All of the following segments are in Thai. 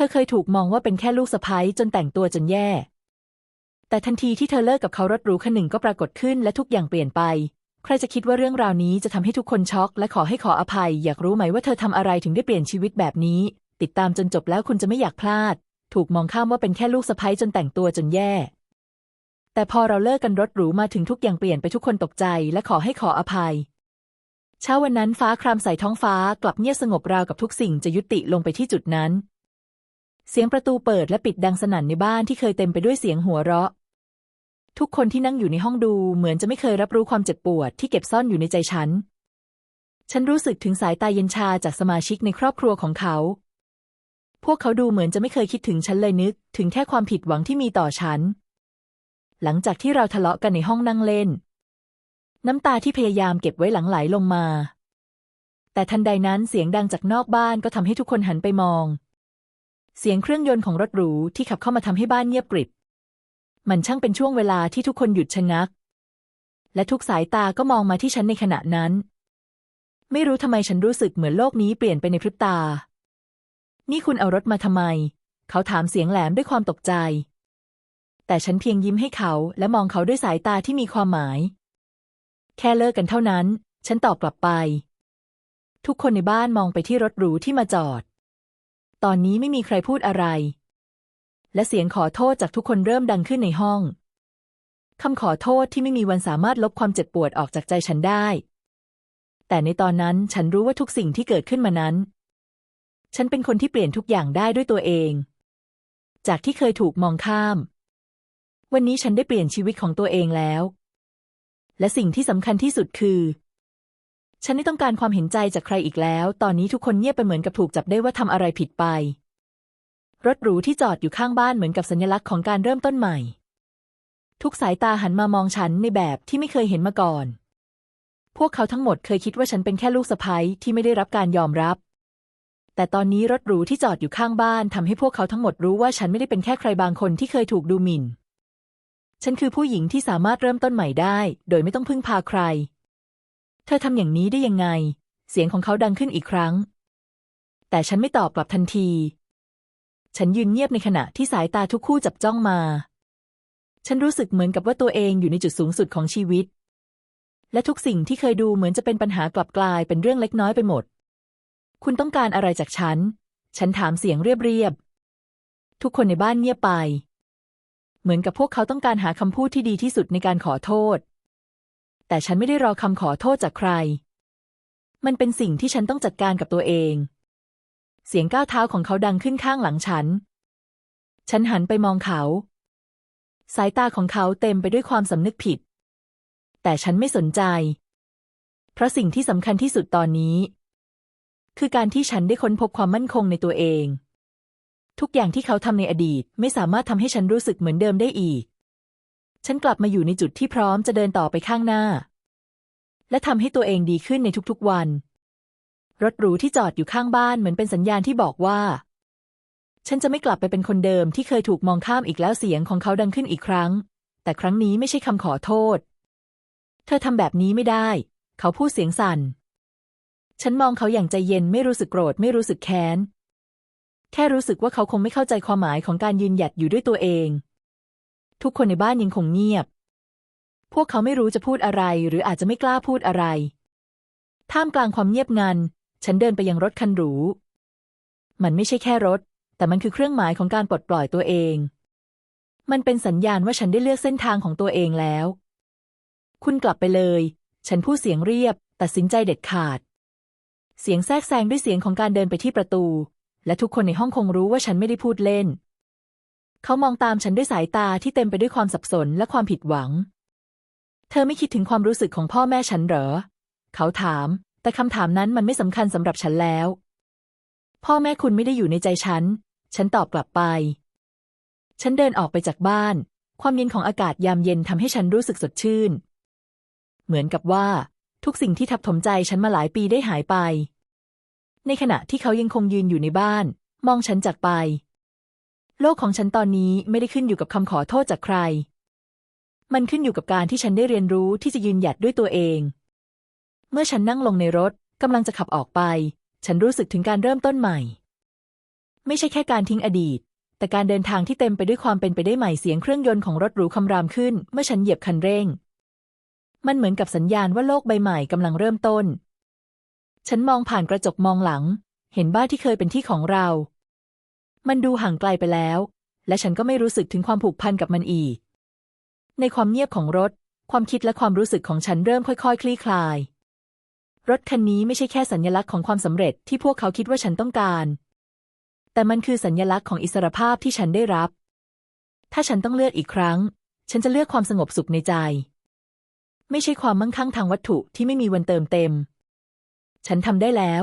ธอเคยถูกมองว่าเป็นแค่ลูกสะใภ้จนแต่งตัวจนแย่ แต่ทันทีที่เธอเลิกกับเขารถหรูคันหนึ่งก็ปรากฏขึ้นและทุกอย่างเปลี่ยนไป ใครจะคิดว่าเรื่องราวนี้จะทำให้ทุกคนช็อกและขอให้ขออภัย อยากรู้ไหมว่าเธอทำอะไรถึงได้เปลี่ยนชีวิตแบบนี้ ติดตามจนจบแล้วคุณจะไม่อยากพลาด ถูกมองข้ามว่าเป็นแค่ลูกสะใภ้จนแต่งตัวจนแย่ แต่พอเราเลิกกันรถหรูมาถึงทุกอย่างเปลี่ยนไปทุกคนตกใจ และขอให้ขออภัยเช้าวันนั้นฟ้าครามใส่ท้องฟ้ากลับเงียบสงบราวกับทุกสิ่งจะยุติลงไปที่จุดนั้น เสียงประตูเปิดและปิดดังสนั่นในบ้านที่เคยเต็มไปด้วยเสียงหัวเราะ ทุกคนที่นั่งอยู่ในห้องดูเหมือนจะไม่เคยรับรู้ความเจ็บปวดที่เก็บซ่อนอยู่ในใจฉัน ฉันรู้สึกถึงสายตาเย็นชาจากสมาชิกในครอบครัวของเขา พวกเขาดูเหมือนจะไม่เคยคิดถึงฉันเลยนึก ถึงแค่ความผิดหวังที่มีต่อฉัน หลังจากที่เราทะเลาะกันในห้องนั่งเล่น น้ำตาที่พยายามเก็บไว้หลังไหลลงมา แต่ทันใดนั้นเสียงดังจากนอกบ้านก็ทำให้ทุกคนหันไปมอง เสียงเครื่องยนต์ของรถหรูที่ขับเข้ามาทำให้บ้านเงียบกริบ มันช่างเป็นช่วงเวลาที่ทุกคนหยุดชะงัก และทุกสายตาก็มองมาที่ฉันในขณะนั้น ไม่รู้ทำไมฉันรู้สึกเหมือนโลกนี้เปลี่ยนไปในพริบตา นี่คุณเอารถมาทำไม เขาถามเสียงแหลมด้วยความตกใจ แต่ฉันเพียงยิ้มให้เขาและมองเขาด้วยสายตาที่มีความหมาย แค่เลิกกันเท่านั้น ฉันตอบกลับไป ทุกคนในบ้านมองไปที่รถหรูที่มาจอด ตอนนี้ไม่มีใครพูดอะไร และเสียงขอโทษจากทุกคนเริ่มดังขึ้นในห้องคำขอโทษที่ไม่มีวันสามารถลบความเจ็บปวดออกจากใจฉันได้ แต่ในตอนนั้นฉันรู้ว่าทุกสิ่งที่เกิดขึ้นมานั้น ฉันเป็นคนที่เปลี่ยนทุกอย่างได้ด้วยตัวเอง จากที่เคยถูกมองข้าม วันนี้ฉันได้เปลี่ยนชีวิตของตัวเองแล้ว และสิ่งที่สำคัญที่สุดคือ ฉันไม่ต้องการความเห็นใจจากใครอีกแล้ว ตอนนี้ทุกคนเงียบไปเหมือนกับถูกจับได้ว่าทำอะไรผิดไป รถหรูที่จอดอยู่ข้างบ้านเหมือนกับสัญลักษณ์ของการเริ่มต้นใหม่ ทุกสายตาหันมามองฉันในแบบที่ไม่เคยเห็นมาก่อน พวกเขาทั้งหมดเคยคิดว่าฉันเป็นแค่ลูกสะใภ้ที่ไม่ได้รับการยอมรับ แต่ตอนนี้รถหรูที่จอดอยู่ข้างบ้านทำให้พวกเขาทั้งหมดรู้ว่าฉันไม่ได้เป็นแค่ใครบางคนที่เคยถูกดูหมิ่น ฉันคือผู้หญิงที่สามารถเริ่มต้นใหม่ได้ โดยไม่ต้องพึ่งพาใคร เธอทำอย่างนี้ได้ยังไง เสียงของเขาดังขึ้นอีกครั้ง แต่ฉันไม่ตอบกลับทันที ฉันยืนเงียบในขณะที่สายตาทุกคู่จับจ้องมา ฉันรู้สึกเหมือนกับว่าตัวเองอยู่ในจุดสูงสุดของชีวิต และทุกสิ่งที่เคยดูเหมือนจะเป็นปัญหากลับกลายเป็นเรื่องเล็กน้อยไปหมด คุณต้องการอะไรจากฉัน ฉันถามเสียงเรียบๆ ทุกคนในบ้านเงียบไป เหมือนกับพวกเขาต้องการหาคำพูดที่ดีที่สุดในการขอโทษ แต่ฉันไม่ได้รอคำขอโทษจากใคร มันเป็นสิ่งที่ฉันต้องจัดการกับตัวเอง เสียงก้าวเท้าของเขาดังขึ้นข้างหลังฉัน ฉันหันไปมองเขา สายตาของเขาเต็มไปด้วยความสำนึกผิด แต่ฉันไม่สนใจ เพราะสิ่งที่สำคัญที่สุดตอนนี้ คือการที่ฉันได้ค้นพบความมั่นคงในตัวเอง ทุกอย่างที่เขาทำในอดีตไม่สามารถทำให้ฉันรู้สึกเหมือนเดิมได้อีก ฉันกลับมาอยู่ในจุดที่พร้อมจะเดินต่อไปข้างหน้า และทำให้ตัวเองดีขึ้นในทุกๆวัน รถหรูที่จอดอยู่ข้างบ้านเหมือนเป็นสัญญาณที่บอกว่า ฉันจะไม่กลับไปเป็นคนเดิมที่เคยถูกมองข้ามอีกแล้วเสียงของเขาดังขึ้นอีกครั้ง แต่ครั้งนี้ไม่ใช่คำขอโทษ เธอทำแบบนี้ไม่ได้ เขาพูดเสียงสั่น ฉันมองเขาอย่างใจเย็นไม่รู้สึกโกรธไม่รู้สึกแค้น แค่รู้สึกว่าเขาคงไม่เข้าใจความหมายของการยืนหยัดอยู่ด้วยตัวเอง ทุกคนในบ้านยังคงเงียบ พวกเขาไม่รู้จะพูดอะไรหรืออาจจะไม่กล้าพูดอะไร ท่ามกลางความเงียบงัน ฉันเดินไปยังรถคันหรู มันไม่ใช่แค่รถ แต่มันคือเครื่องหมายของการปลดปล่อยตัวเอง มันเป็นสัญญาณว่าฉันได้เลือกเส้นทางของตัวเองแล้ว คุณกลับไปเลย ฉันพูดเสียงเรียบ ตัดสินใจเด็ดขาด เสียงแทรกแซงด้วยเสียงของการเดินไปที่ประตู และทุกคนในห้องคงรู้ว่าฉันไม่ได้พูดเล่น เขามองตามฉันด้วยสายตาที่เต็มไปด้วยความสับสนและความผิดหวัง เธอไม่คิดถึงความรู้สึกของพ่อแม่ฉันเหรอ เขาถาม แต่คำถามนั้นมันไม่สำคัญสำหรับฉันแล้ว พ่อแม่คุณไม่ได้อยู่ในใจฉัน ฉันตอบกลับไป ฉันเดินออกไปจากบ้าน ความเย็นของอากาศยามเย็นทำให้ฉันรู้สึกสดชื่น เหมือนกับว่า ทุกสิ่งที่ทับถมใจฉันมาหลายปีได้หายไป ในขณะที่เขายังคงยืนอยู่ในบ้าน มองฉันจากไป โลกของฉันตอนนี้ไม่ได้ขึ้นอยู่กับคำขอโทษจากใคร มันขึ้นอยู่กับการที่ฉันได้เรียนรู้ที่จะยืนหยัดด้วยตัวเอง เมื่อฉันนั่งลงในรถกำลังจะขับออกไป ฉันรู้สึกถึงการเริ่มต้นใหม่ ไม่ใช่แค่การทิ้งอดีต แต่การเดินทางที่เต็มไปด้วยความเป็นไปได้ใหม่เสียงเครื่องยนต์ของรถหรูคำรามขึ้น เมื่อฉันเหยียบคันเร่ง มันเหมือนกับสัญญาณว่าโลกใบใหม่กำลังเริ่มต้น ฉันมองผ่านกระจกมองหลัง เห็นบ้านที่เคยเป็นที่ของเรา มันดูห่างไกลไปแล้ว และฉันก็ไม่รู้สึกถึงความผูกพันกับมันอีก ในความเงียบของรถ ความคิดและความรู้สึกของฉันเริ่มค่อยๆ คลี่คลาย รถคันนี้ไม่ใช่แค่สัญลักษณ์ของความสำเร็จที่พวกเขาคิดว่าฉันต้องการ แต่มันคือสัญลักษณ์ของอิสรภาพที่ฉันได้รับ ถ้าฉันต้องเลือกอีกครั้ง ฉันจะเลือกความสงบสุขในใจ ไม่ใช่ความมั่งคั่งทางวัตถุที่ไม่มีวันเติมเต็ม ฉันทำได้แล้ว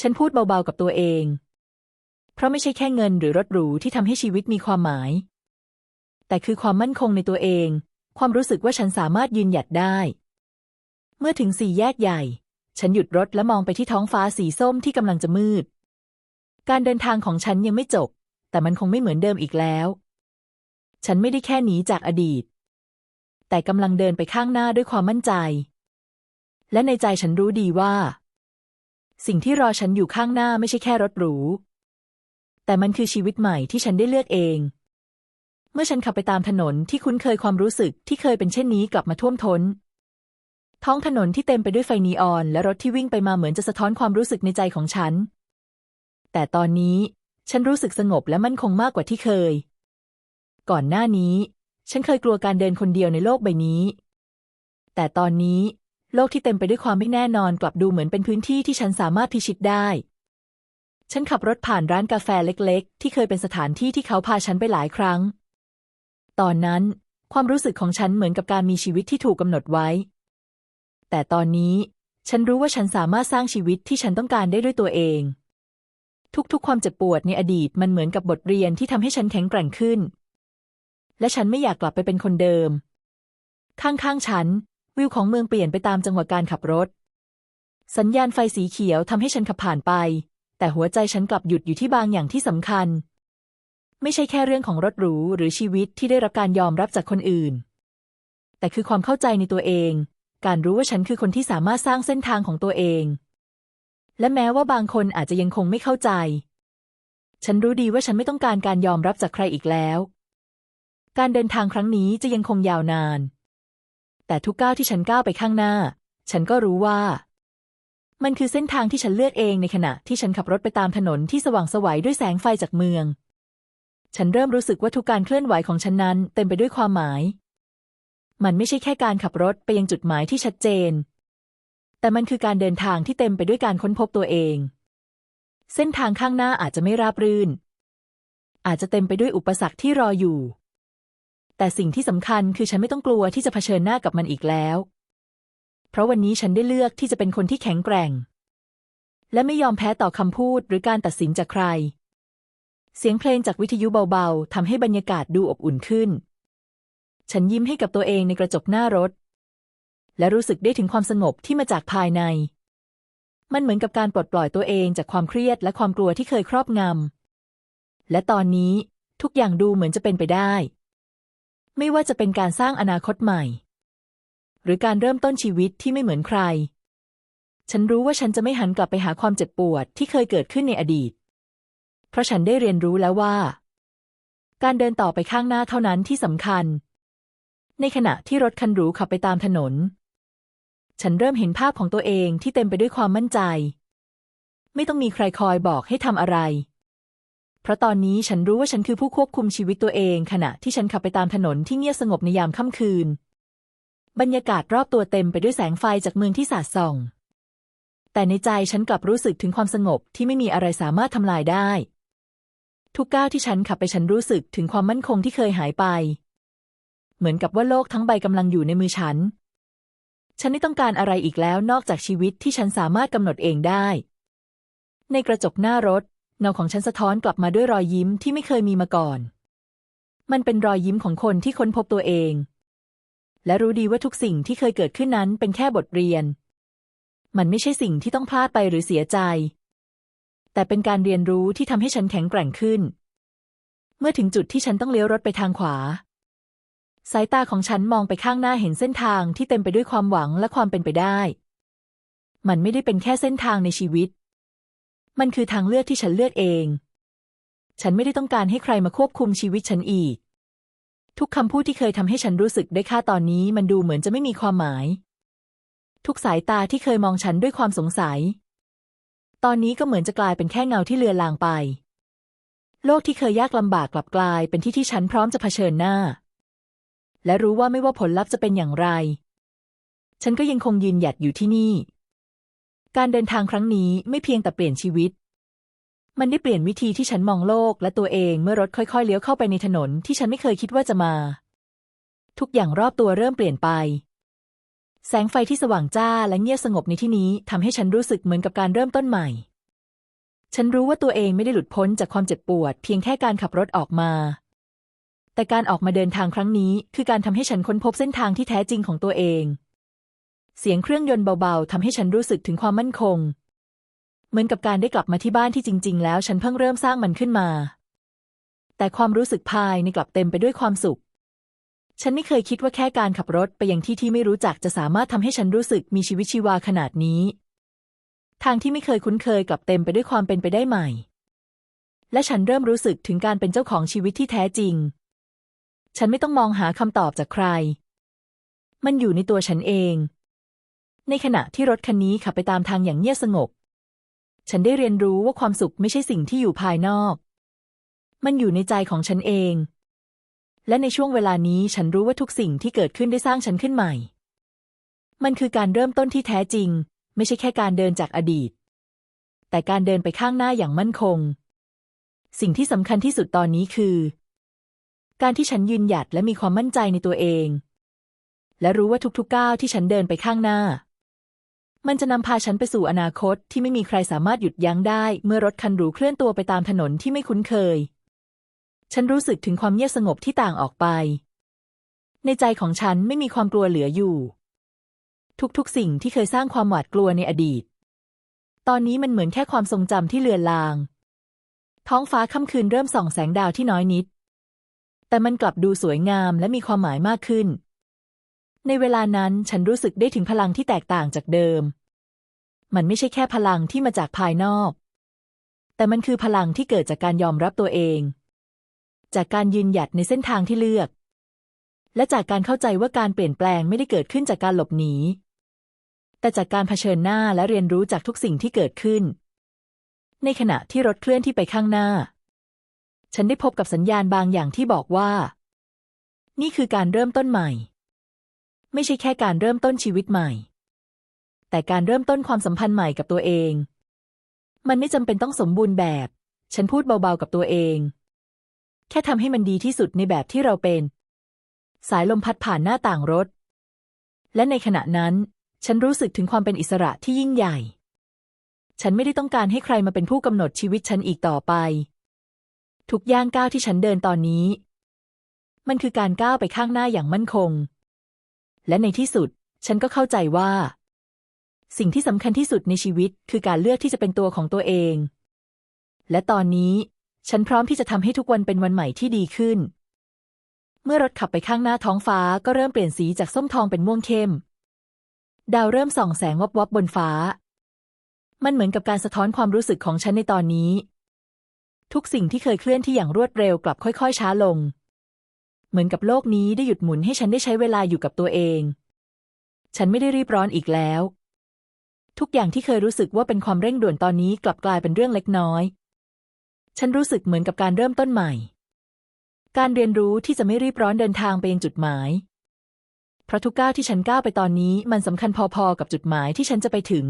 ฉันพูดเบาๆกับตัวเอง เพราะไม่ใช่แค่เงินหรือรถหรูที่ทำให้ชีวิตมีความหมาย แต่คือความมั่นคงในตัวเอง ความรู้สึกว่าฉันสามารถยืนหยัดได้ เมื่อถึงสี่แยกใหญ่ ฉันหยุดรถและมองไปที่ท้องฟ้าสีส้มที่กำลังจะมืด การเดินทางของฉันยังไม่จบ แต่มันคงไม่เหมือนเดิมอีกแล้ว ฉันไม่ได้แค่หนีจากอดีต แต่กำลังเดินไปข้างหน้าด้วยความมั่นใจ และในใจฉันรู้ดีว่า สิ่งที่รอฉันอยู่ข้างหน้าไม่ใช่แค่รถหรู แต่มันคือชีวิตใหม่ที่ฉันได้เลือกเอง เมื่อฉันขับไปตามถนนที่คุ้นเคยความรู้สึกที่เคยเป็นเช่นนี้กลับมาท่วมท้น ท้องถนนที่เต็มไปด้วยไฟนีออน และรถที่วิ่งไปมาเหมือนจะสะท้อนความรู้สึกในใจของฉัน แต่ตอนนี้ฉันรู้สึกสงบและมั่นคงมากกว่าที่เคย ก่อนหน้านี้ ฉันเคยกลัวการเดินคนเดียวในโลกใบนี้ แต่ตอนนี้ โลกที่เต็มไปด้วยความไม่แน่นอนกลับดูเหมือนเป็นพื้นที่ที่ฉันสามารถพิชิตได้ ฉันขับรถผ่านร้านกาแฟเล็กๆ ที่เคยเป็นสถานที่ที่เขาพาฉันไปหลายครั้ง ตอนนั้น ความรู้สึกของฉันเหมือนกับการมีชีวิตที่ถูกกำหนดไว้ แต่ตอนนี้ ฉันรู้ว่าฉันสามารถสร้างชีวิตที่ฉันต้องการได้ด้วยตัวเอง ทุกๆ ความเจ็บปวดในอดีตมันเหมือนกับบทเรียนที่ทำให้ฉันแข็งแกร่งขึ้น และฉันไม่อยากกลับไปเป็นคนเดิม ข้างๆ ฉัน วิวของเมืองเปลี่ยนไปตามจังหวะการขับรถ สัญญาณไฟสีเขียวทำให้ฉันขับผ่านไป แต่หัวใจฉันกลับหยุดอยู่ที่บางอย่างที่สำคัญ ไม่ใช่แค่เรื่องของรถหรูหรือชีวิตที่ได้รับการยอมรับจากคนอื่น แต่คือความเข้าใจในตัวเอง การรู้ว่าฉันคือคนที่สามารถสร้างเส้นทางของตัวเอง และแม้ว่าบางคนอาจจะยังคงไม่เข้าใจ ฉันรู้ดีว่าฉันไม่ต้องการการยอมรับจากใครอีกแล้ว การเดินทางครั้งนี้จะยังคงยาวนาน แต่ทุกก้าวที่ฉันก้าวไปข้างหน้า ฉันก็รู้ว่า มันคือเส้นทางที่ฉันเลือกเองในขณะที่ฉันขับรถไปตามถนนที่สว่างสวัยด้วยแสงไฟจากเมือง ฉันเริ่มรู้สึกว่าทุกการเคลื่อนไหวของฉันนั้นเต็มไปด้วยความหมาย มันไม่ใช่แค่การขับรถไปยังจุดหมายที่ชัดเจน แต่มันคือการเดินทางที่เต็มไปด้วยการค้นพบตัวเอง เส้นทางข้างหน้าอาจจะไม่ราบรื่น อาจจะเต็มไปด้วยอุปสรรคที่รออยู่ แต่สิ่งที่สำคัญคือฉันไม่ต้องกลัวที่จะเผชิญหน้ากับมันอีกแล้ว ราะวันนี้ฉันได้เลือกที่จะเป็นคนที่แข็งแกร่ง และไม่ยอมแพ้ต่อคำพูดหรือการตัดสินจากใคร เสียงเพลงจากวิทยุเบาๆทำให้บรรยากาศดูอบอุ่นขึ้น ฉันยิ้มให้กับตัวเองในกระจกหน้ารถ และรู้สึกได้ถึงความสงบที่มาจากภายใน มันเหมือนกับการปลดปล่อยตัวเองจากความเครียดและความกลัวที่เคยครอบงำและตอนนี้ทุกอย่างดูเหมือนจะเป็นไปได้ ไม่ว่าจะเป็นการสร้างอนาคตใหม่ รือการเริ่มต้นชีวิตที่ไม่เหมือนใคร ฉันรู้ว่าฉันจะไม่หันกลับไปหาความเจ็บปวดที่เคยเกิดขึ้นในอดีต เพราะฉันได้เรียนรู้แล้วว่า การเดินต่อไปข้างหน้าเท่านั้นที่สำคัญ ในขณะที่รถคันหรูขับไปตามถนน ฉันเริ่มเห็นภาพของตัวเองที่เต็มไปด้วยความมั่นใจ ไม่ต้องมีใครคอยบอกให้ทำอะไร เพราะตอนนี้ฉันรู้ว่าฉันคือผู้ควบคุมชีวิตตัวเอง ขณะที่ฉันขับไปตามถนนที่เงียบสงบในยามค่ำคืน บรรยากาศรอบตัวเต็มไปด้วยแสงไฟจากเมืองที่สาดส่อง แต่ในใจฉันกลับรู้สึกถึงความสงบที่ไม่มีอะไรสามารถทำลายได้ ทุกก้าวที่ฉันขับไปฉันรู้สึกถึงความมั่นคงที่เคยหายไป เหมือนกับว่าโลกทั้งใบกำลังอยู่ในมือฉัน ฉันไม่ต้องการอะไรอีกแล้วนอกจากชีวิตที่ฉันสามารถกำหนดเองได้ ในกระจกหน้ารถเงาของฉันสะท้อนกลับมาด้วยรอยยิ้มที่ไม่เคยมีมาก่อน มันเป็นรอยยิ้มของคนที่ค้นพบตัวเอง และรู้ดีว่าทุกสิ่งที่เคยเกิดขึ้นนั้นเป็นแค่บทเรียน มันไม่ใช่สิ่งที่ต้องพลาดไปหรือเสียใจ แต่เป็นการเรียนรู้ที่ทำให้ฉันแข็งแกร่งขึ้น เมื่อถึงจุดที่ฉันต้องเลี้ยวรถไปทางขวา สายตาของฉันมองไปข้างหน้าเห็นเส้นทางที่เต็มไปด้วยความหวังและความเป็นไปได้ มันไม่ได้เป็นแค่เส้นทางในชีวิต มันคือทางเลือกที่ฉันเลือกเอง ฉันไม่ได้ต้องการให้ใครมาควบคุมชีวิตฉันอีก ทุกคำพูดที่เคยทำให้ฉันรู้สึกได้ค่าตอนนี้มันดูเหมือนจะไม่มีความหมาย ทุกสายตาที่เคยมองฉันด้วยความสงสัย ตอนนี้ก็เหมือนจะกลายเป็นแค่เงาที่เลือนลางไป โลกที่เคยยากลำบากกลับกลายเป็นที่ที่ฉันพร้อมจะเผชิญหน้า และรู้ว่าไม่ว่าผลลัพธ์จะเป็นอย่างไร ฉันก็ยังคงยืนหยัดอยู่ที่นี่ การเดินทางครั้งนี้ไม่เพียงแต่เปลี่ยนชีวิต มันได้เปลี่ยนวิธีที่ฉันมองโลกและตัวเองเมื่อรถค่อยๆ เลี้ยวเข้าไปในถนนที่ฉันไม่เคยคิดว่าจะมา ทุกอย่างรอบตัวเริ่มเปลี่ยนไป แสงไฟที่สว่างจ้าและเงียบสงบในที่นี้ทำให้ฉันรู้สึกเหมือนกับการเริ่มต้นใหม่ ฉันรู้ว่าตัวเองไม่ได้หลุดพ้นจากความเจ็บปวด เพียงแค่การขับรถออกมา แต่การออกมาเดินทางครั้งนี้ คือการทำให้ฉันค้นพบเส้นทางที่แท้จริงของตัวเอง เสียงเครื่องยนต์เบาๆทำให้ฉันรู้สึกถึงความมั่นคง เหมือนกับการได้กลับมาที่บ้านที่จริง ๆ แล้วฉันเพิ่งเริ่มสร้างมันขึ้นมา แต่ความรู้สึกภายในกลับเต็มไปด้วยความสุข ฉันไม่เคยคิดว่าแค่การขับรถไปยังที่ที่ไม่รู้จักจะสามารถทำให้ฉันรู้สึกมีชีวิตชีวาขนาดนี้ ทางที่ไม่เคยคุ้นเคยกลับเต็มไปด้วยความเป็นไปได้ใหม่ และฉันเริ่มรู้สึกถึงการเป็นเจ้าของชีวิตที่แท้จริง ฉันไม่ต้องมองหาคำตอบจากใคร มันอยู่ในตัวฉันเอง ในขณะที่รถคันนี้ขับไปตามทางอย่างเงียบสงบ ฉันได้เรียนรู้ว่าความสุขไม่ใช่สิ่งที่อยู่ภายนอก มันอยู่ในใจของฉันเอง และในช่วงเวลานี้ฉันรู้ว่าทุกสิ่งที่เกิดขึ้นได้สร้างฉันขึ้นใหม่ มันคือการเริ่มต้นที่แท้จริง ไม่ใช่แค่การเดินจากอดีต แต่การเดินไปข้างหน้าอย่างมั่นคง สิ่งที่สำคัญที่สุดตอนนี้คือ การที่ฉันยืนหยัดและมีความมั่นใจในตัวเอง และรู้ว่าทุกๆก้าวที่ฉันเดินไปข้างหน้า มันจะนำพาฉันไปสู่อนาคตที่ไม่มีใครสามารถหยุดยั้งได้ เมื่อรถคันหรูเคลื่อนตัวไปตามถนนที่ไม่คุ้นเคย ฉันรู้สึกถึงความเงียบสงบที่ต่างออกไป ในใจของฉันไม่มีความกลัวเหลืออยู่ ทุกๆ สิ่งที่เคยสร้างความหวาดกลัวในอดีต ตอนนี้มันเหมือนแค่ความทรงจำที่เลือนลาง ท้องฟ้าค่ำคืนเริ่มส่องแสงดาวที่น้อยนิด แต่มันกลับดูสวยงามและมีความหมายมากขึ้น ในเวลานั้นฉันรู้สึกได้ถึงพลังที่แตกต่างจากเดิม มันไม่ใช่แค่พลังที่มาจากภายนอก แต่มันคือพลังที่เกิดจากการยอมรับตัวเอง จากการยืนหยัดในเส้นทางที่เลือก และจากการเข้าใจว่าการเปลี่ยนแปลงไม่ได้เกิดขึ้นจากการหลบหนี แต่จากการเผชิญหน้าและเรียนรู้จากทุกสิ่งที่เกิดขึ้น ในขณะที่รถเคลื่อนที่ไปข้างหน้า ฉันได้พบกับสัญญาณบางอย่างที่บอกว่า นี่คือการเริ่มต้นใหม่ ไม่ใช่แค่การเริ่มต้นชีวิตใหม่ แต่การเริ่มต้นความสัมพันธ์ใหม่กับตัวเอง มันไม่จำเป็นต้องสมบูรณ์แบบ ฉันพูดเบาๆกับตัวเอง แค่ทำให้มันดีที่สุดในแบบที่เราเป็น สายลมพัดผ่านหน้าต่างรถ และในขณะนั้น ฉันรู้สึกถึงความเป็นอิสระที่ยิ่งใหญ่ ฉันไม่ได้ต้องการให้ใครมาเป็นผู้กำหนดชีวิตฉันอีกต่อไป ทุกย่างก้าวที่ฉันเดินตอนนี้ มันคือการก้าวไปข้างหน้าอย่างมั่นคง และในที่สุด ฉันก็เข้าใจว่า สิ่งที่สำคัญที่สุดในชีวิต คือการเลือกที่จะเป็นตัวของตัวเอง และตอนนี้ ฉันพร้อมที่จะทำให้ทุกวันเป็นวันใหม่ที่ดีขึ้น เมื่อรถขับไปข้างหน้าท้องฟ้าก็เริ่มเปลี่ยนสีจากส้มทองเป็นม่วงเข้ม ดาวเริ่มส่องแสงวับวับบนฟ้า มันเหมือนกับการสะท้อนความรู้สึกของฉันในตอนนี้ ทุกสิ่งที่เคยเคลื่อนที่อย่างรวดเร็วกลับค่อย ๆ ช้าลง เหมือนกับโลกนี้ได้หยุดหมุนให้ฉันได้ใช้เวลาอยู่กับตัวเอง ฉันไม่ได้รีบร้อนอีกแล้ว ทุกอย่างที่เคยรู้สึกว่าเป็นความเร่งด่วนตอนนี้กลับกลายเป็นเรื่องเล็กน้อย ฉันรู้สึกเหมือนกับการเริ่มต้นใหม่ การเรียนรู้ที่จะไม่รีบร้อนเดินทางไปยังจุดหมาย เพราะทุกก้าวที่ฉันก้าวไปตอนนี้มันสำคัญพอๆกับจุดหมายที่ฉันจะไปถึง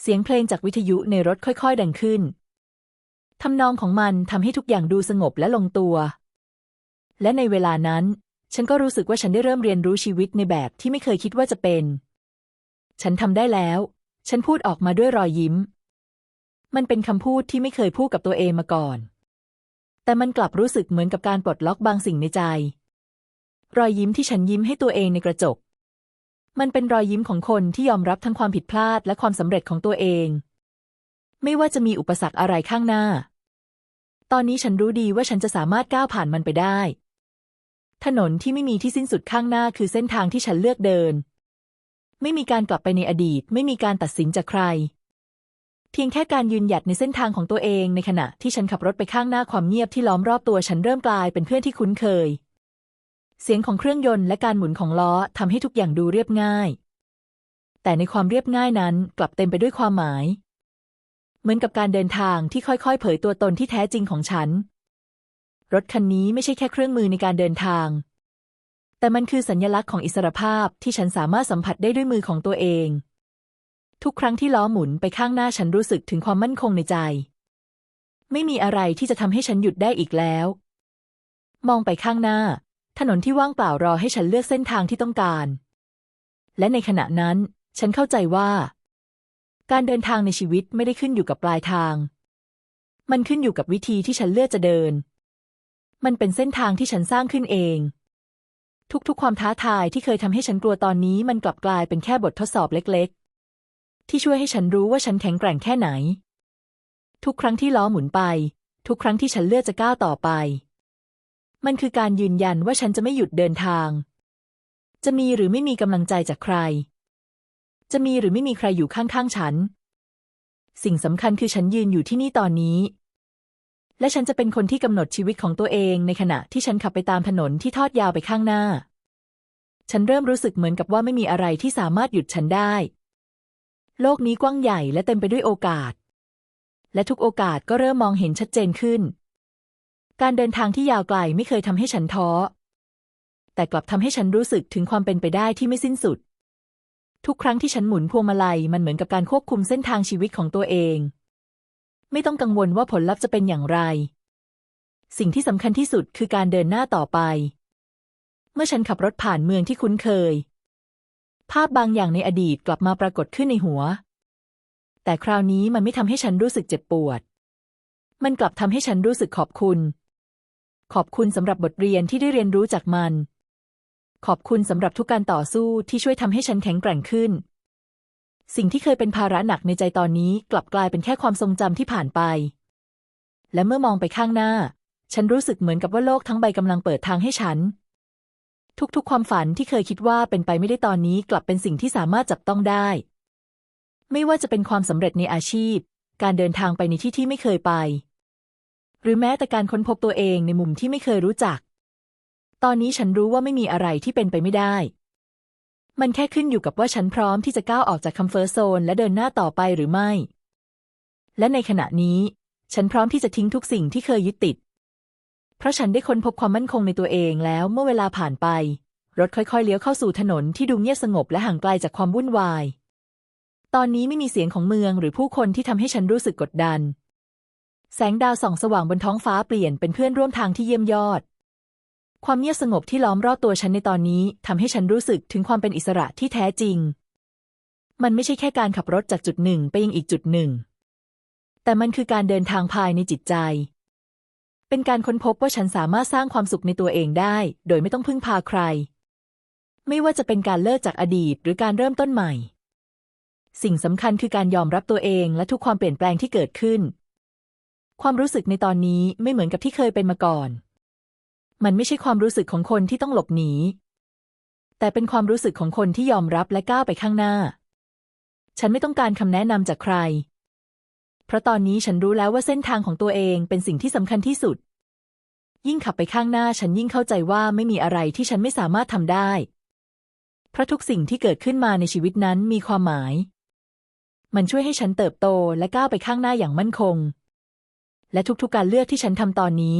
เสียงเพลงจากวิทยุในรถค่อยๆ ดังขึ้นทำนองของมันทำให้ทุกอย่างดูสงบและลงตัว และในเวลานั้น ฉันก็รู้สึกว่าฉันได้เริ่มเรียนรู้ชีวิตในแบบที่ไม่เคยคิดว่าจะเป็น ฉันทำได้แล้ว ฉันพูดออกมาด้วยรอยยิ้ม มันเป็นคำพูดที่ไม่เคยพูดกับตัวเองมาก่อน แต่มันกลับรู้สึกเหมือนกับการปลดล็อกบางสิ่งในใจ รอยยิ้มที่ฉันยิ้มให้ตัวเองในกระจก มันเป็นรอยยิ้มของคนที่ยอมรับทั้งความผิดพลาดและความสำเร็จของตัวเอง ไม่ว่าจะมีอุปสรรคอะไรข้างหน้าตอนนี้ฉันรู้ดีว่าฉันจะสามารถก้าวผ่านมันไปได้ ถนนที่ไม่มีที่สิ้นสุดข้างหน้าคือเส้นทางที่ฉันเลือกเดิน ไม่มีการกลับไปในอดีต ไม่มีการตัดสินจากใคร เพียงแค่การยืนหยัดในเส้นทางของตัวเองในขณะที่ฉันขับรถไปข้างหน้าความเงียบที่ล้อมรอบตัวฉันเริ่มกลายเป็นเพื่อนที่คุ้นเคย เสียงของเครื่องยนต์และการหมุนของล้อทำให้ทุกอย่างดูเรียบง่าย แต่ในความเรียบง่ายนั้นกลับเต็มไปด้วยความหมาย เหมือนกับการเดินทางที่ค่อยๆ เผยตัวตนที่แท้จริงของฉัน รถคันนี้ไม่ใช่แค่เครื่องมือในการเดินทาง แต่มันคือสัญลักษณ์ของอิสรภาพที่ฉันสามารถสัมผัสได้ด้วยมือของตัวเอง ทุกครั้งที่ล้อหมุนไปข้างหน้าฉันรู้สึกถึงความมั่นคงในใจ ไม่มีอะไรที่จะทำให้ฉันหยุดได้อีกแล้ว มองไปข้างหน้า ถนนที่ว่างเปล่ารอให้ฉันเลือกเส้นทางที่ต้องการ และในขณะนั้น ฉันเข้าใจว่า การเดินทางในชีวิตไม่ได้ขึ้นอยู่กับปลายทาง มันขึ้นอยู่กับวิธีที่ฉันเลือกจะเดิน มันเป็นเส้นทางที่ฉันสร้างขึ้นเอง ทุกๆ ความท้าทายที่เคยทำให้ฉันกลัวตอนนี้มันกลับกลายเป็นแค่บททดสอบเล็กๆ ที่ช่วยให้ฉันรู้ว่าฉันแข็งแกร่งแค่ไหน ทุกครั้งที่ล้อหมุนไป ทุกครั้งที่ฉันเลือกจะก้าวต่อไป มันคือการยืนยันว่าฉันจะไม่หยุดเดินทาง จะมีหรือไม่มีกำลังใจจากใคร จะมีหรือไม่มีใครอยู่ข้างๆฉัน สิ่งสำคัญคือฉันยืนอยู่ที่นี่ตอนนี้ และฉันจะเป็นคนที่กำหนดชีวิตของตัวเองในขณะที่ฉันขับไปตามถนนที่ทอดยาวไปข้างหน้า ฉันเริ่มรู้สึกเหมือนกับว่าไม่มีอะไรที่สามารถหยุดฉันได้ โลกนี้กว้างใหญ่และเต็มไปด้วยโอกาส และทุกโอกาสก็เริ่มมองเห็นชัดเจนขึ้น การเดินทางที่ยาวไกลไม่เคยทำให้ฉันท้อ แต่กลับทำให้ฉันรู้สึกถึงความเป็นไปได้ที่ไม่สิ้นสุด ทุกครั้งที่ฉันหมุนพวงมาลัยมันเหมือนกับการควบคุมเส้นทางชีวิตของตัวเอง ไม่ต้องกังวลว่าผลลัพธ์จะเป็นอย่างไร สิ่งที่สำคัญที่สุดคือการเดินหน้าต่อไป เมื่อฉันขับรถผ่านเมืองที่คุ้นเคย ภาพบางอย่างในอดีตกลับมาปรากฏขึ้นในหัว แต่คราวนี้มันไม่ทำให้ฉันรู้สึกเจ็บปวด มันกลับทำให้ฉันรู้สึกขอบคุณ ขอบคุณสำหรับบทเรียนที่ได้เรียนรู้จากมัน ขอบคุณสำหรับทุกการต่อสู้ที่ช่วยทำให้ฉันแข็งแกร่งขึ้น สิ่งที่เคยเป็นภาระหนักในใจตอนนี้กลับกลายเป็นแค่ความทรงจำที่ผ่านไป และเมื่อมองไปข้างหน้า ฉันรู้สึกเหมือนกับว่าโลกทั้งใบกำลังเปิดทางให้ฉัน ทุกๆ ความฝันที่เคยคิดว่าเป็นไปไม่ได้ตอนนี้กลับเป็นสิ่งที่สามารถจับต้องได้ ไม่ว่าจะเป็นความสำเร็จในอาชีพ การเดินทางไปในที่ที่ไม่เคยไป หรือแม้แต่การค้นพบตัวเองในมุมที่ไม่เคยรู้จัก ตอนนี้ฉันรู้ว่าไม่มีอะไรที่เป็นไปไม่ได้ มันแค่ขึ้นอยู่กับว่าฉันพร้อมที่จะก้าวออกจากคัมเฟอร์โซนและเดินหน้าต่อไปหรือไม่ และในขณะนี้ ฉันพร้อมที่จะทิ้งทุกสิ่งที่เคยยึดติด เพราะฉันได้ค้นพบความมั่นคงในตัวเองแล้วเมื่อเวลาผ่านไป รถค่อยๆเลี้ยวเข้าสู่ถนนที่ดูเงียบสงบและห่างไกลจากความวุ่นวาย ตอนนี้ไม่มีเสียงของเมืองหรือผู้คนที่ทำให้ฉันรู้สึกกดดัน แสงดาวส่องสว่างบนท้องฟ้าเปลี่ยนเป็นเพื่อนร่วมทางที่เยี่ยมยอด ความเงียบสงบที่ล้อมรอบตัวฉันในตอนนี้ทำให้ฉันรู้สึกถึงความเป็นอิสระที่แท้จริง มันไม่ใช่แค่การขับรถจากจุดหนึ่งไปยังอีกจุดหนึ่ง แต่มันคือการเดินทางภายในจิตใจ เป็นการค้นพบว่าฉันสามารถสร้างความสุขในตัวเองได้ โดยไม่ต้องพึ่งพาใคร ไม่ว่าจะเป็นการเลิกจากอดีตหรือการเริ่มต้นใหม่ สิ่งสำคัญคือการยอมรับตัวเองและทุกความเปลี่ยนแปลงที่เกิดขึ้น ความรู้สึกในตอนนี้ไม่เหมือนกับที่เคยเป็นมาก่อน มันไม่ใช่ความรู้สึกของคนที่ต้องหลบหนี แต่เป็นความรู้สึกของคนที่ยอมรับและก้าวไปข้างหน้า ฉันไม่ต้องการคำแนะนำจากใคร เพราะตอนนี้ฉันรู้แล้วว่าเส้นทางของตัวเองเป็นสิ่งที่สำคัญที่สุด ยิ่งขับไปข้างหน้าฉันยิ่งเข้าใจว่าไม่มีอะไรที่ฉันไม่สามารถทำได้ เพราะทุกสิ่งที่เกิดขึ้นมาในชีวิตนั้นมีความหมาย มันช่วยให้ฉันเติบโตและก้าวไปข้างหน้าอย่างมั่นคงและทุกๆการเลือกที่ฉันทำตอนนี้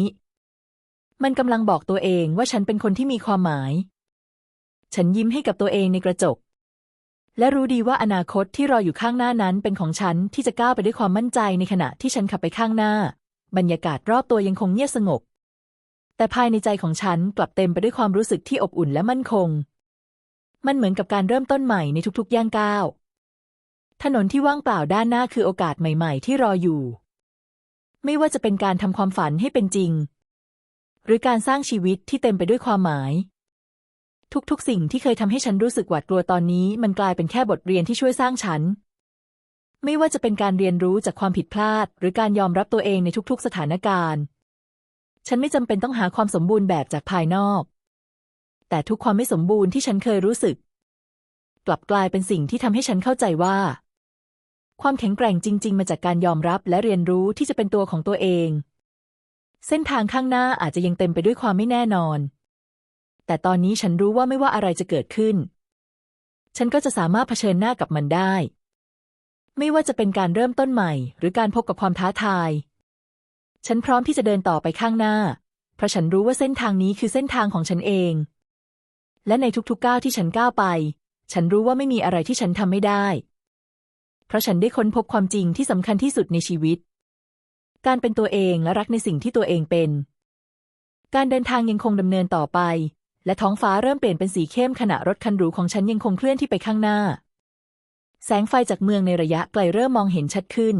มันกำลังบอกตัวเองว่าฉันเป็นคนที่มีความหมาย ฉันยิ้มให้กับตัวเองในกระจก และรู้ดีว่าอนาคตที่รออยู่ข้างหน้านั้นเป็นของฉันที่จะก้าวไปด้วยความมั่นใจในขณะที่ฉันขับไปข้างหน้า บรรยากาศรอบตัวยังคงเงียบสงบ แต่ภายในใจของฉันกลับเต็มไปด้วยความรู้สึกที่อบอุ่นและมั่นคง มันเหมือนกับการเริ่มต้นใหม่ในทุกๆย่างก้าวถนนที่ว่างเปล่าด้านหน้าคือโอกาสใหม่ ๆ ที่รออยู่ ไม่ว่าจะเป็นการทำความฝันให้เป็นจริง หรือการสร้างชีวิตที่เต็มไปด้วยความหมาย ทุกๆ สิ่งที่เคยทำให้ฉันรู้สึกหวาดกลัวตอนนี้ มันกลายเป็นแค่บทเรียนที่ช่วยสร้างฉัน ไม่ว่าจะเป็นการเรียนรู้จากความผิดพลาด หรือการยอมรับตัวเองในทุกๆ สถานการณ์ ฉันไม่จำเป็นต้องหาความสมบูรณ์แบบจากภายนอก แต่ทุกความไม่สมบูรณ์ที่ฉันเคยรู้สึก กลับกลายเป็นสิ่งที่ทำให้ฉันเข้าใจว่าความแข็งแกร่งจริง ๆ มาจากการยอมรับและเรียนรู้ที่จะเป็นตัวของตัวเอง เส้นทางข้างหน้าอาจจะยังเต็มไปด้วยความไม่แน่นอน แต่ตอนนี้ฉันรู้ว่าไม่ว่าอะไรจะเกิดขึ้น ฉันก็จะสามารถเผชิญหน้ากับมันได้ ไม่ว่าจะเป็นการเริ่มต้นใหม่ หรือการพบกับความท้าทาย ฉันพร้อมที่จะเดินต่อไปข้างหน้า เพราะฉันรู้ว่าเส้นทางนี้คือเส้นทางของฉันเอง และในทุกๆก้าวที่ฉันก้าวไป ฉันรู้ว่าไม่มีอะไรที่ฉันทำไม่ได้ เพราะฉันได้ค้นพบความจริงที่สำคัญที่สุดในชีวิต การเป็นตัวเองและรักในสิ่งที่ตัวเองเป็น การเดินทางยังคงดำเนินต่อไป และท้องฟ้าเริ่มเปลี่ยนเป็นสีเข้มขณะรถคันหรูของฉันยังคงเคลื่อนที่ไปข้างหน้า แสงไฟจากเมืองในระยะไกลเริ่มมองเห็นชัดขึ้น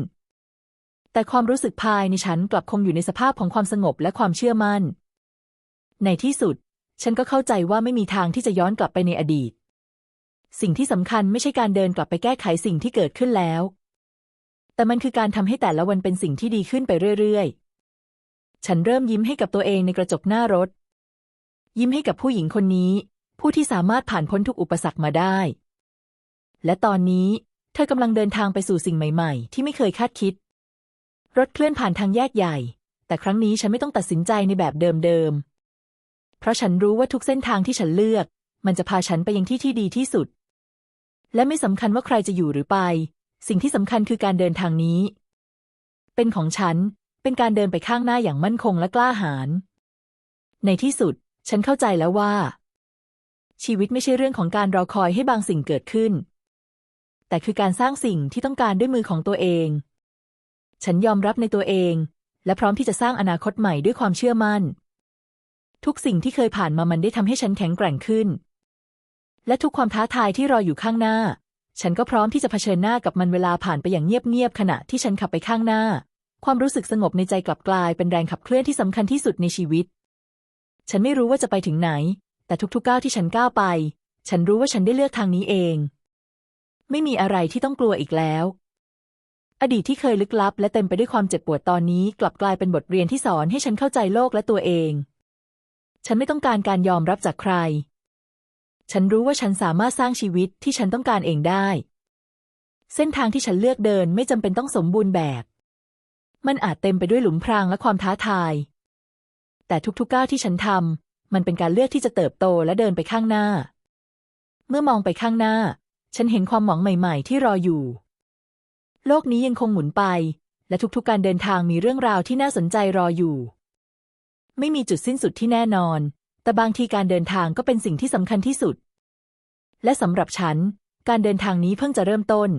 แต่ความรู้สึกภายในฉันกลับคงอยู่ในสภาพของความสงบและความเชื่อมั่น ในที่สุด ฉันก็เข้าใจว่าไม่มีทางที่จะย้อนกลับไปในอดีต สิ่งที่สำคัญไม่ใช่การเดินกลับไปแก้ไขสิ่งที่เกิดขึ้นแล้ว แต่มันคือการทำให้แต่ละวันเป็นสิ่งที่ดีขึ้นไปเรื่อยๆ ฉันเริ่มยิ้มให้กับตัวเองในกระจกหน้ารถ ยิ้มให้กับผู้หญิงคนนี้ ผู้ที่สามารถผ่านพ้นทุกอุปสรรคมาได้ และตอนนี้ เธอกำลังเดินทางไปสู่สิ่งใหม่ๆ ที่ไม่เคยคาดคิด รถเคลื่อนผ่านทางแยกใหญ่ แต่ครั้งนี้ฉันไม่ต้องตัดสินใจในแบบเดิมๆ เพราะฉันรู้ว่าทุกเส้นทางที่ฉันเลือก มันจะพาฉันไปยังที่ที่ดีที่สุด และไม่สำคัญว่าใครจะอยู่หรือไป สิ่งที่สำคัญคือการเดินทางนี้ เป็นของฉัน เป็นการเดินไปข้างหน้าอย่างมั่นคงและกล้าหาญ ในที่สุด ฉันเข้าใจแล้วว่า ชีวิตไม่ใช่เรื่องของการรอคอยให้บางสิ่งเกิดขึ้น แต่คือการสร้างสิ่งที่ต้องการด้วยมือของตัวเอง ฉันยอมรับในตัวเอง และพร้อมที่จะสร้างอนาคตใหม่ด้วยความเชื่อมั่น ทุกสิ่งที่เคยผ่านมามันได้ทำให้ฉันแข็งแกร่งขึ้น และทุกความท้าทายที่รออยู่ข้างหน้า ฉันก็พร้อมที่จะเผชิญหน้ากับมันเวลาผ่านไปอย่างเงียบๆขณะที่ฉันขับไปข้างหน้า ความรู้สึกสงบในใจกลับกลายเป็นแรงขับเคลื่อนที่สำคัญที่สุดในชีวิต ฉันไม่รู้ว่าจะไปถึงไหน แต่ทุกๆก้าวที่ฉันก้าวไป ฉันรู้ว่าฉันได้เลือกทางนี้เอง ไม่มีอะไรที่ต้องกลัวอีกแล้ว อดีตที่เคยลึกลับ และเต็มไปด้วยความเจ็บปวดตอนนี้ กลับกลายเป็นบทเรียนที่สอนให้ฉันเข้าใจโลกและตัวเอง ฉันไม่ต้องการการยอมรับจากใคร ฉันรู้ว่าฉันสามารถสร้างชีวิตที่ฉันต้องการเองได้ เส้นทางที่ฉันเลือกเดินไม่จำเป็นต้องสมบูรณ์แบบ มันอาจเต็มไปด้วยหลุมพรางและความท้าทาย แต่ทุกๆก้าวที่ฉันทำมันเป็นการเลือกที่จะเติบโตและเดินไปข้างหน้า เมื่อมองไปข้างหน้า ฉันเห็นความหวังใหม่ ๆ ที่รออยู่ โลกนี้ยังคงหมุนไป และทุกๆการเดินทางมีเรื่องราวที่น่าสนใจรออยู่ ไม่มีจุดสิ้นสุดที่แน่นอน แต่บางทีการเดินทางก็เป็นสิ่งที่สำคัญที่สุด และสำหรับฉัน การเดินทางนี้เพิ่งจะเริ่มต้น